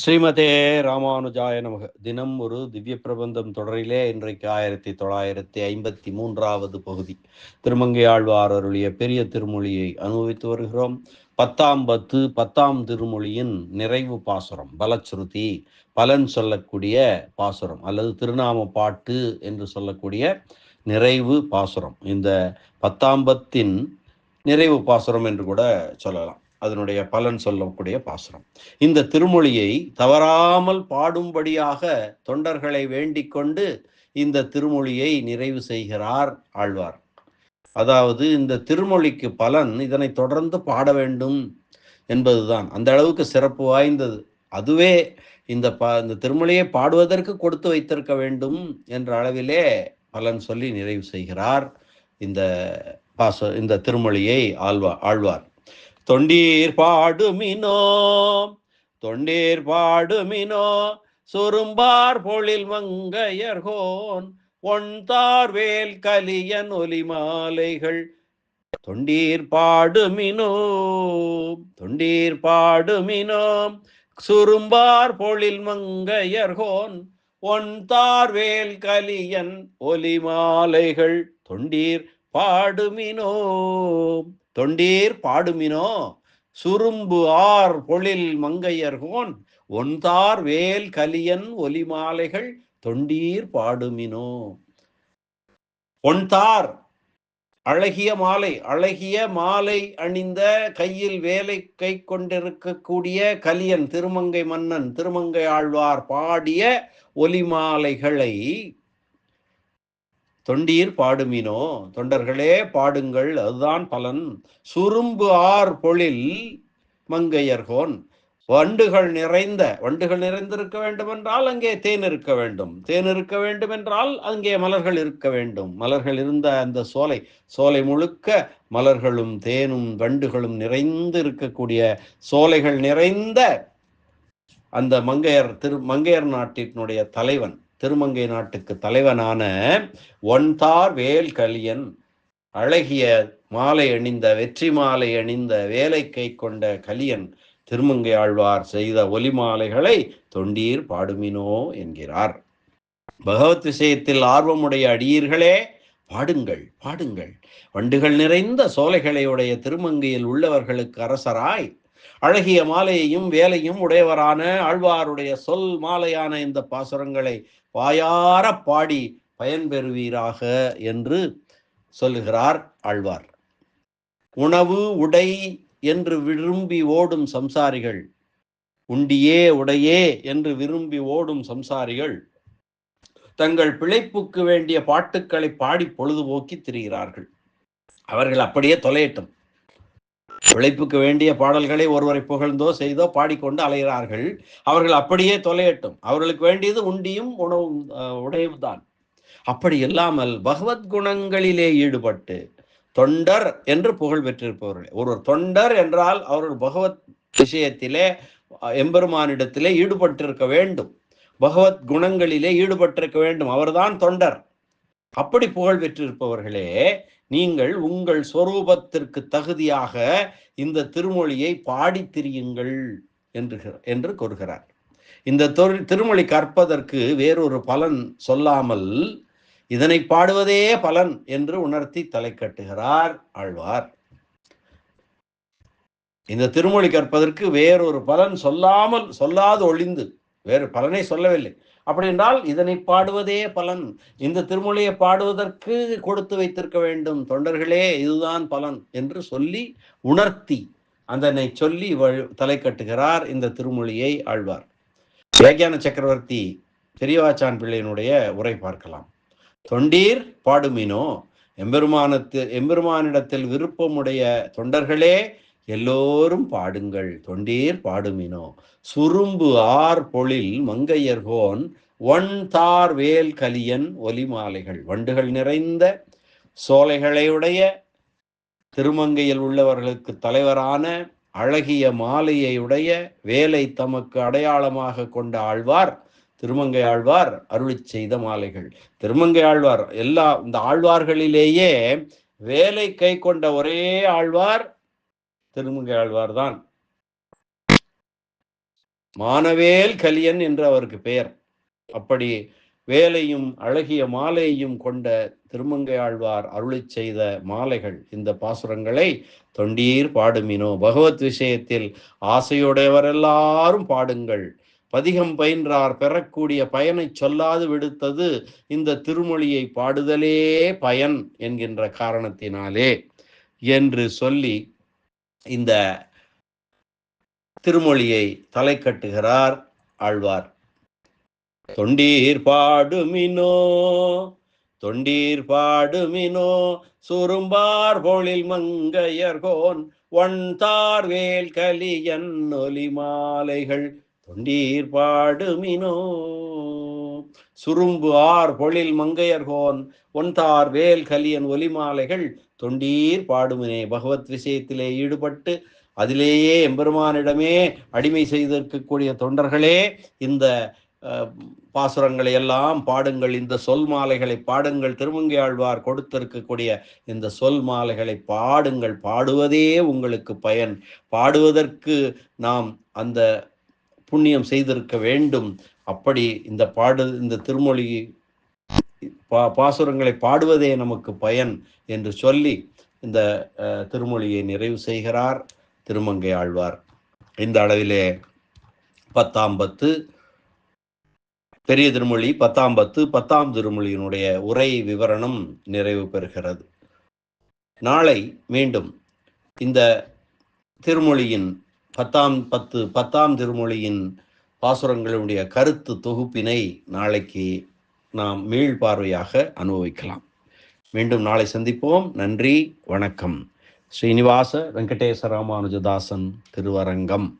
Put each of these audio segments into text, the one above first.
ஸ்ரீமதே ராமானுஜாய நமக. தினம் ஒரு திவ்ய பிரபந்தம் தொடரிலே இன்றைக்கு ஆயிரத்தி தொள்ளாயிரத்தி ஐம்பத்தி மூன்றாவது பகுதி. திருமங்கை ஆழ்வார் அருளிய பெரிய திருமொழியை அனுபவித்து வருகிறோம். பத்தாம் பத்து பத்தாம் திருமொழியின் நிறைவு பாசுரம் பலச்சுருதி பலன் சொல்லக்கூடிய பாசுரம் அல்லது திருநாம பாட்டு என்று சொல்லக்கூடிய நிறைவு பாசுரம். இந்த பத்தாம்பத்தின் நிறைவு பாசுரம் என்று கூட சொல்லலாம். அதனுடைய பலன் சொல்லக்கூடிய பாசுரம். இந்த திருமொழியை தவறாமல் பாடும்படியாக தொண்டர்களை வேண்டிக் கொண்டு இந்த திருமொழியை நிறைவு செய்கிறார் ஆழ்வார். அதாவது இந்த திருமொழிக்கு பலன் இதனை தொடர்ந்து பாட வேண்டும் என்பதுதான். அந்த அளவுக்கு சிறப்பு வாய்ந்தது. அதுவே இந்த பா இந்த திருமொழியை பாடுவதற்கு கொடுத்து வைத்திருக்க வேண்டும் என்ற அளவிலே பலன் சொல்லி நிறைவு செய்கிறார் இந்த பாச இந்த திருமொழியை ஆழ்வா ஆழ்வார். தொண்டீர் பாடுமினோ தொண்டீர் பாடுமினோ சுரும்பார் பொழில் மங்கையர்கோன் ஒன்தார் வேல் கலியன் ஒலி மாலைகள். தொண்டீர் பாடுமினோ தொண்டீர் பாடுமினோ சுரும்பார் பொழில் மங்கையர்கோன் ஒன்தார் வேல் கலியன் ஒலி மாலைகள். தொண்டீர் பாடுமினோ தொண்டீர் பாடுமினோ சுரும்பு ஆர் பொழில் மங்கையர்கோன் ஒன்தார் வேல் கலியன் ஒலி மாலைகள் தொண்டீர் பாடுமினோ. ஒன்தார் அழகிய மாலை அழகிய மாலை அணிந்த கையில் வேலை கை கொண்டிருக்கக்கூடிய கலியன் திருமங்கை மன்னன் திருமங்கை ஆழ்வார் பாடிய ஒலி மாலைகளை தொண்டீர் பாடுமினோ தொண்டர்களே பாடுங்கள் அதுதான் பலன். சுரும்பு ஆர் பொழில் மங்கையர்கோன். வண்டுகள் நிறைந்த வண்டுகள் நிறைந்திருக்க வேண்டும் என்றால் அங்கே தேன் இருக்க வேண்டும். தேன் இருக்க வேண்டும் என்றால் அங்கே மலர்கள் இருக்க வேண்டும். மலர்கள் இருந்த அந்த சோலை சோலை முழுக்க மலர்களும் தேனும் வண்டுகளும் நிறைந்து இருக்கக்கூடிய சோலைகள் நிறைந்த அந்த மங்கையர் திரு மங்கையர் நாட்டினுடைய தலைவன். திருமங்கை நாட்டுக்கு தலைவனான ஒன்தார் வேல் கலியன் அழகிய மாலை அணிந்த வெற்றி மாலை அணிந்த வேலை கை கொண்ட கலியன் திருமங்கை ஆழ்வார் செய்த ஒலி மாலைகளை தொண்டீர் பாடுமினோ என்கிறார். பகவத் விஷயத்தில் ஆர்வமுடைய அடியீர்களே பாடுங்கள் பாடுங்கள். வண்டுகள் நிறைந்த சோலைகளையுடைய திருமங்கையில் உள்ளவர்களுக்கு அரசராய் அழகிய மாலையையும் வேலையும் உடையவரான ஆழ்வாருடைய சொல் மாலையான இந்த பாசுரங்களை வாயார பாடி பயன்பெறுவீராக என்று சொல்லுகிறார் ஆழ்வார். உணவு உடை என்று விரும்பி ஓடும் சம்சாரிகள் உண்டியே உடையே என்று விரும்பி ஓடும் சம்சாரிகள் தங்கள் பிழைப்புக்கு வேண்டிய பாட்டுக்களை பாடி பொழுதுபோக்கி திரிகிறார்கள். அவர்கள் அப்படியே தொலையட்டும். பிழைப்புக்கு வேண்டிய பாடல்களை ஒருவரை புகழ்ந்தோ செய்தோ பாடிக்கொண்டு அலைகிறார்கள். அவர்கள் அப்படியே தொலையட்டும். அவர்களுக்கு வேண்டியது உண்டியும் உணவும் உடையும் தான். அப்படி இல்லாமல் பகவத் குணங்களிலே ஈடுபட்டு தொண்டர் என்று புகழ் பெற்றிருப்பவர்கள். ஒருவர் தொண்டர் என்றால் அவர்கள் பகவத் விஷயத்திலே எம்பெருமானிடத்திலே ஈடுபட்டிருக்க வேண்டும். பகவத் குணங்களிலே ஈடுபட்டிருக்க வேண்டும். அவர்தான் தொண்டர். அப்படி புகழ் பெற்றிருப்பவர்களே நீங்கள் உங்கள் ஸ்வரூபத்திற்கு தகுதியாக இந்த திருமொழியை பாடி திரியுங்கள் என்று என்று கூறுகிறார். இந்த திருமொழி கற்பதற்கு வேறொரு பலன் சொல்லாமல் இதனை பாடுவதே பலன் என்று உணர்த்தி தலை கட்டுகிறார் ஆழ்வார். இந்த திருமொழி கற்பதற்கு வேறொரு பலன் சொல்லாமல் சொல்லாது ஒளிந்து வேறு பலனை சொல்லவில்லை. அப்படி என்றால் இதனை பாடுவதே பலன். இந்த திருமொழியை பாடுவதற்கு கொடுத்து வைத்திருக்க வேண்டும். தொண்டர்களே இதுதான் பலன் என்று சொல்லி உணர்த்தி அதனை சொல்லி தலை கட்டுகிறார். இந்த திருமொழியை ஆழ்வார். வியாக்கியான சக்கரவர்த்தி பெரியவாச்சான் பிள்ளையினுடைய உரை பார்க்கலாம். தொண்டீர் பாடுமினோ எம்பெருமானத்து எம்பெருமானிடத்தில் விருப்பமுடைய தொண்டர்களே எல்லோரும் பாடுங்கள் தொண்டீர் பாடுமினோ. சுரும்பு ஆர் பொழில் மங்கையர்கோன் ஒன் தார் வேல் கலியன் ஒலி மாலைகள். வண்டுகள் நிறைந்த சோலைகளையுடைய திருமங்கையில் உள்ளவர்களுக்கு தலைவரான அழகிய மாலையுடைய வேலை தமக்கு அடையாளமாக கொண்ட ஆழ்வார் திருமங்கை ஆழ்வார் அருளி செய்த மாலைகள். திருமங்கை ஆழ்வார் எல்லா இந்த ஆழ்வார்களிலேயே வேலை கை கொண்ட ஒரே ஆழ்வார் திருமங்கை ஆழ்வார் தான் மானவேல் கலியன் என்று அவருக்கு பெயர். அப்படி வேலையும் அழகிய மாலையையும் கொண்ட திருமங்கை ஆழ்வார் அருளி செய்த மாலைகள் இந்த பாசுரங்களை தொண்டீர் பாடுமினோ. பகவத் விஷயத்தில் ஆசையுடையவர் எல்லாரும் பாடுங்கள். பதிகம் பயின்றார் பெறக்கூடிய பயனை சொல்லாது விடுத்தது இந்த திருமொழியை பாடுதலே பயன் என்கின்ற காரணத்தினாலே என்று சொல்லி இந்த திருமொழியை தலை கட்டுகிறார் ஆழ்வார். தொண்டீர் பாடுமினோ தொண்டீர் பாடுமினோ சுரும்பார் பொழில் மங்கையர்கோன் ஒன்தார் வேல் கலியன் ஒலி மாலைகள். தொண்டீர் பாடுமினோ சுரும்பு ஆர் பொழில் மங்கையர்கோன் ஒன்தார் வேல் கலியன் ஒலிமாலைகள் தொண்டீர் பாடுமனே. பகவத் விஷயத்திலே ஈடுபட்டு அதிலேயே எம்பெருமானிடமே அடிமை செய்திருக்கக்கூடிய தொண்டர்களே இந்த பாசுரங்களை எல்லாம் பாடுங்கள். இந்த சொல் மாலைகளை பாடுங்கள். திருமங்கை ஆழ்வார் கொடுத்திருக்கக்கூடிய இந்த சொல் மாலைகளை பாடுங்கள். பாடுவதே உங்களுக்கு பயன். பாடுவதற்கு நாம் அந்த புண்ணியம் செய்திருக்க வேண்டும். அப்படி இந்த பாடு இந்த திருமொழி பா பாசுரங்களை பாடுவதே நமக்கு பயன் என்று சொல்லி இந்த திருமொழியை நிறைவு செய்கிறார் திருமங்கை ஆழ்வார். இந்த அளவிலே பத்தாம் பத்து பெரிய திருமொழி பத்தாம் பத்து பத்தாம் திருமொழியினுடைய உரை விவரணம் நிறைவு பெறுகிறது. நாளை மீண்டும் இந்த திருமொழியின் பத்தாம் பத்து பத்தாம் திருமொழியின் பாசுரங்களுடைய கருத்து தொகுப்பினை நாளைக்கு நாம் மீள் பார்வையாக அனுபவிக்கலாம். மீண்டும் நாளை சந்திப்போம். நன்றி வணக்கம். ஸ்ரீனிவாச வெங்கடேச ராமானுஜதாசன் திருவரங்கம்.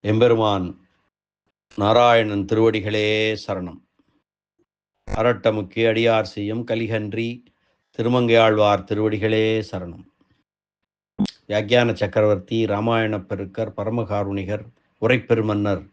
எம்பெருமான் நாராயணன் திருவடிகளே சரணம். அரட்டமுக்கி அடியார் செய்யும் கலிகன்றி திருமங்கையாழ்வார் திருவடிகளே சரணம். வியாக்கியான சக்கரவர்த்தி ராமாயண பெருக்கர் பரமகாருணிகர் உரைப்பெருமன்னர்